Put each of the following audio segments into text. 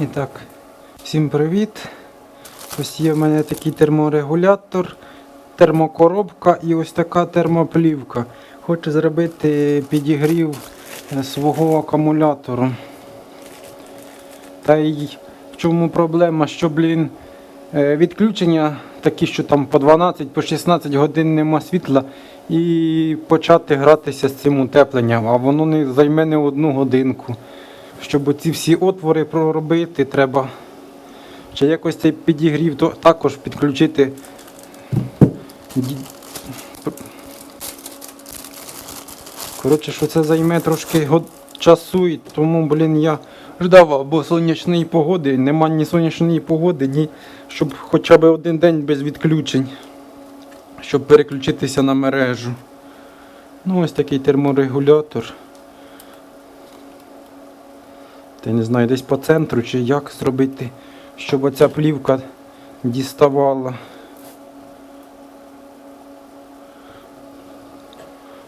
І так, всім привіт. Ось є в мене такий терморегулятор, термокоробка і ось така термоплівка. Хочу зробити підігрів е, свого акумулятору. Та й в чому проблема, що, блін, е, відключення такі, що там по 12, по 16 годин нема світла, і почати гратися з цим утепленням, а воно не займе не одну годинку. Щоб ці всі отвори проробити, треба ще якось цей підігрів то також підключити. Коротше, що це займе трошки часу, і тому, блін, я ждав або сонячної погоди, нема ні сонячної погоди, ні щоб хоча б один день без відключень, щоб переключитися на мережу. Ну, ось такий терморегулятор. Я не знаю, десь по центру чи як зробити, щоб оця плівка діставала.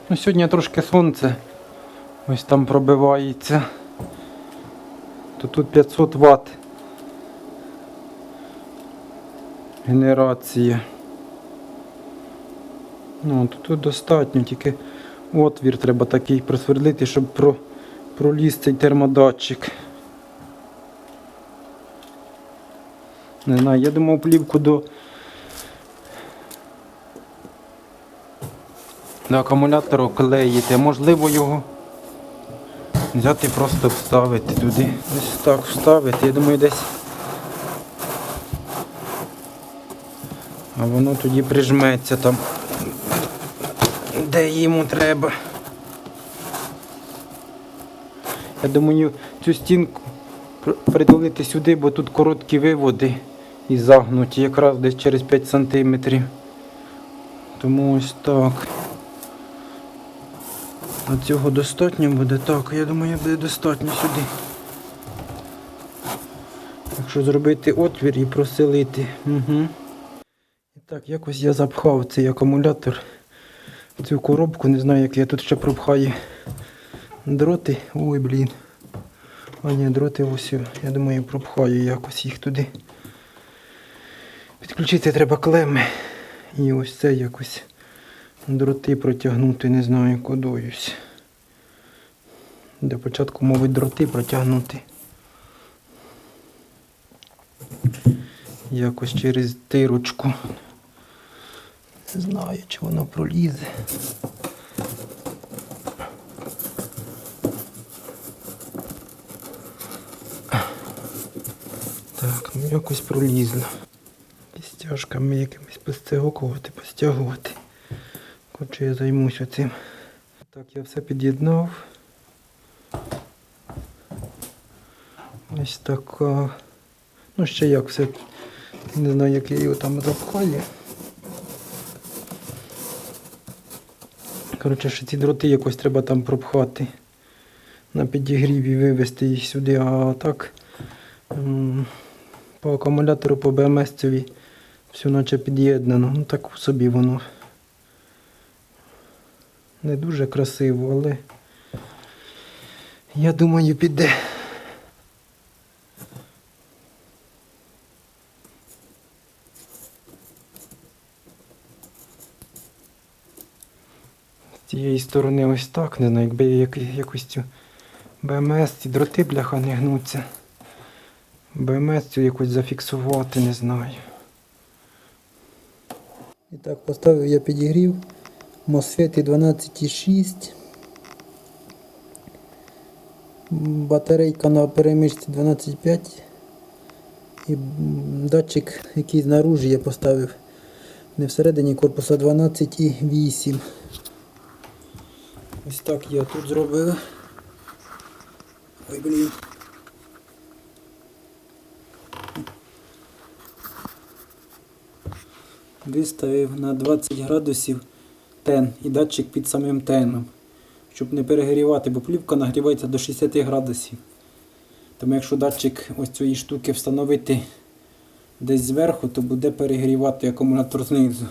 Ну, сьогодні трошки сонце ось там пробивається. То тут 500 Вт генерація. Ну, то тут достатньо, тільки отвір треба такий просверлити, щоб про, проліз цей термодатчик. Не знаю, я думав плівку до, до акумулятора клеїти, можливо його взяти просто вставити туди. Ось так вставити. Я думаю, десь. А воно тоді прижметься там, де йому треба. Я думаю, цю стінку пр- притулити сюди, бо тут короткі виводи і загнуті якраз десь через 5 сантиметрів. Тому ось так. А цього достатньо буде? Так, я думаю, буде достатньо сюди. Якщо зробити отвір і проселити. Угу. І так, якось я запхав цей акумулятор цю коробку. Не знаю, як я тут ще пропхаю дроти. Ой, блін. А ні, дроти ось. Я думаю, пропхаю якось їх туди. Підключити треба клеми. І ось це якось дроти протягнути, не знаю, кодуюсь. Для початку, мовить, дроти протягнути. Якось через тирочку. Не знаю, чи воно пролізе. Так, ну якось пролізло. Стяжками якимись постягувати, постягувати. Хоче я займуся цим. Так, я все під'єднав. Ось така. Ну ще як все. Не знаю, як я його там запхаю. Коротше, ще ці дроти якось треба там пропхати. На підігрів і вивезти їх сюди, а так по акумулятору, по БМС-цеві все наче під'єднано. Ну так собі воно. Не дуже красиво, але я думаю піде. З цієї сторони ось так, не знаю, якби як- якось цю БМС, ці дроти бляха не гнуться. БМС цю якось зафіксувати, не знаю. І так, поставив я підігрів. MOSFET 12,6. Батарейка на перемичці 12,5. І датчик, який знаружі я поставив. Не всередині корпуса 12,8. Ось так я тут зробив. Ой, блін. Виставив на 20 градусів тен і датчик під самим теном, щоб не перегрівати, бо плівка нагрівається до 60 градусів. Тому якщо датчик ось цієї штуки встановити десь зверху, то буде перегрівати акумулятор знизу.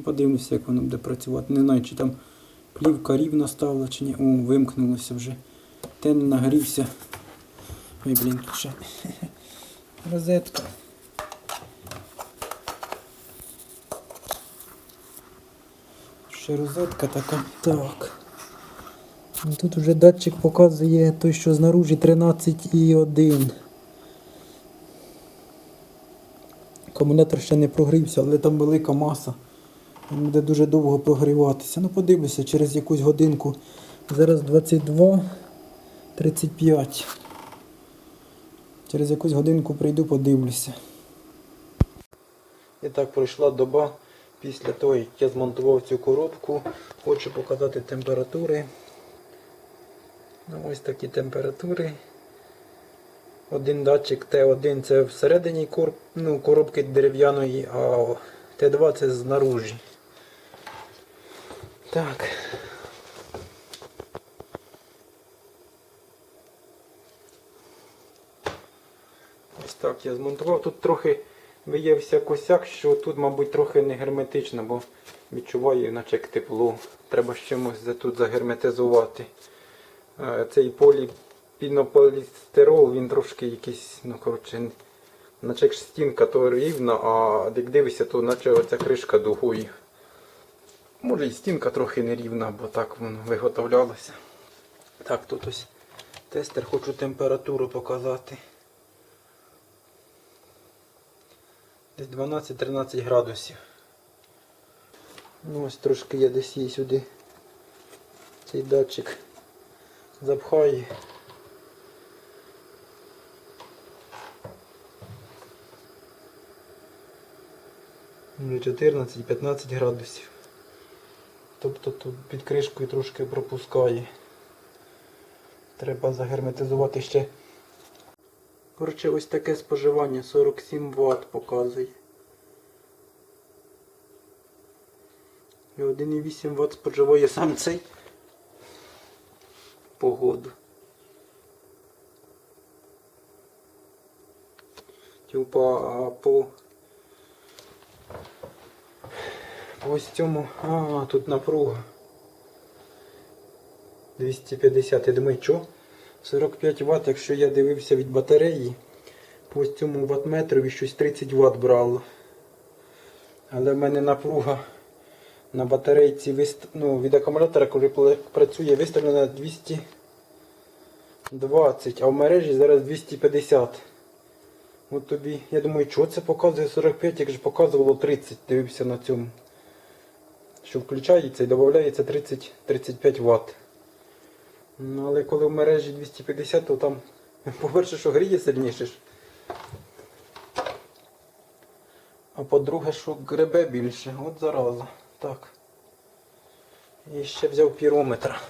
Подивимося, як воно буде працювати. Не знаю, чи там плівка рівно стала, чи ні. О, вимкнулося вже. Тен нагрівся. Ой, блін, ще розетка. Ще розетка така. Так. Ну, Тут вже датчик показує той, що знаружі 13,1. Акумулятор ще не прогрівся, але там велика маса. Буде дуже довго прогріватися. Ну подивлюся, через якусь годинку. Зараз 22, 35. Через якусь годинку прийду, подивлюся. І так пройшла доба після того, як я змонтував цю коробку. Хочу показати температури. Ну, ось такі температури. Один датчик Т1 це всередині корп... ну, коробки дерев'яної, а Т2 це знаружі. Так. Ось так я змонтував. Тут трохи виявився косяк, що тут, мабуть, трохи не герметично, бо відчуваю, наче як тепло. Треба з чимось тут загерметизувати. Е, Цей поліпінополістирол, він трошки якийсь, ну коротше, наче як стінка то рівна, а як дивишся, то наче оця кришка дугою. Може і стінка трохи нерівна, бо так воно виготовлялося. Так, тут ось тестер, хочу температуру показати. Десь 12-13 градусів. Ну ось трошки я десь її сюди. Цей датчик запхаю. Вже 14-15 градусів. Тобто тут під кришкою трошки пропускає. Треба загерметизувати ще. Коротше, ось таке споживання 47 Вт показує. І 1,8 Вт споживає сам цей погоду. Типа по по ось цьому. А, тут напруга. 250. Я думаю, що? 45 Вт, якщо я дивився від батареї, по ось цьому ваттметрові щось 30 Вт брало. Але в мене напруга на батарейці вист... ну, від акумулятора, коли працює, виставлена 220, а в мережі зараз 250. От тобі, я думаю, що це показує 45, як же показувало 30, дивився на цьому. Що включається і додається 30-35 Вт. Ну, але коли в мережі 250, то там, по-перше, що гріє сильніше. А по-друге, що гребе більше. От зараза. Так. І ще взяв пірометр.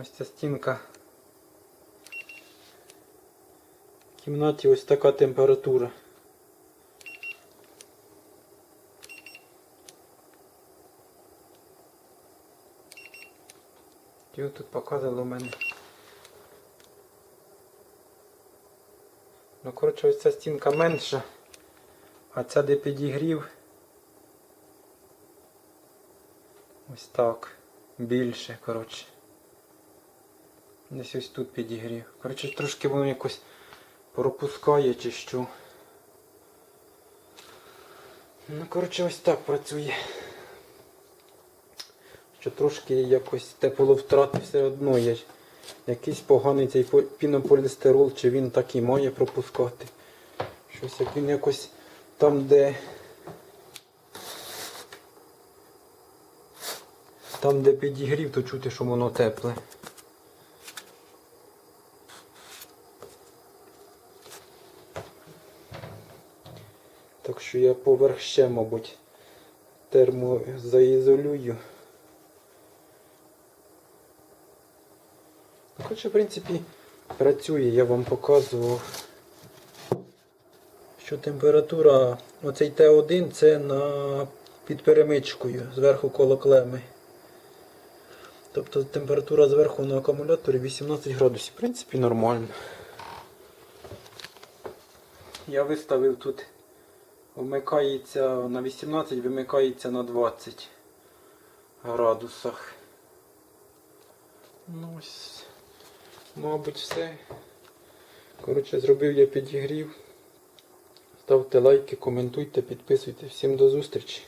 Ось ця стінка. В кімнаті ось така температура. І от тут показувало в мене. Ну, коротше, ось ця стінка менша, а ця де підігрів. Ось так. Більше, коротше. Десь ось тут підігрів. Коротше, трошки воно якось пропускає чи що. Ну, коротше, ось так працює. Що трошки якось тепловтрати все одно є. Якийсь поганий цей пінополістирол, чи він так і має пропускати. Щось як він якось там, де. Там, де підігрів, то чути, що воно тепле. Так що я поверх ще, мабуть, термозаізолюю. Хоча, в принципі, працює, я вам показував, що температура, оцей Т1 це на під перемичкою, зверху коло клеми. Тобто температура зверху на акумуляторі 18 градусів. В принципі, нормально. Я виставив тут вмикається на 18, вимикається на 20 градусах. Ну ось, мабуть, все. Коротше, зробив я підігрів. Ставте лайки, коментуйте, підписуйте. Всім до зустрічі.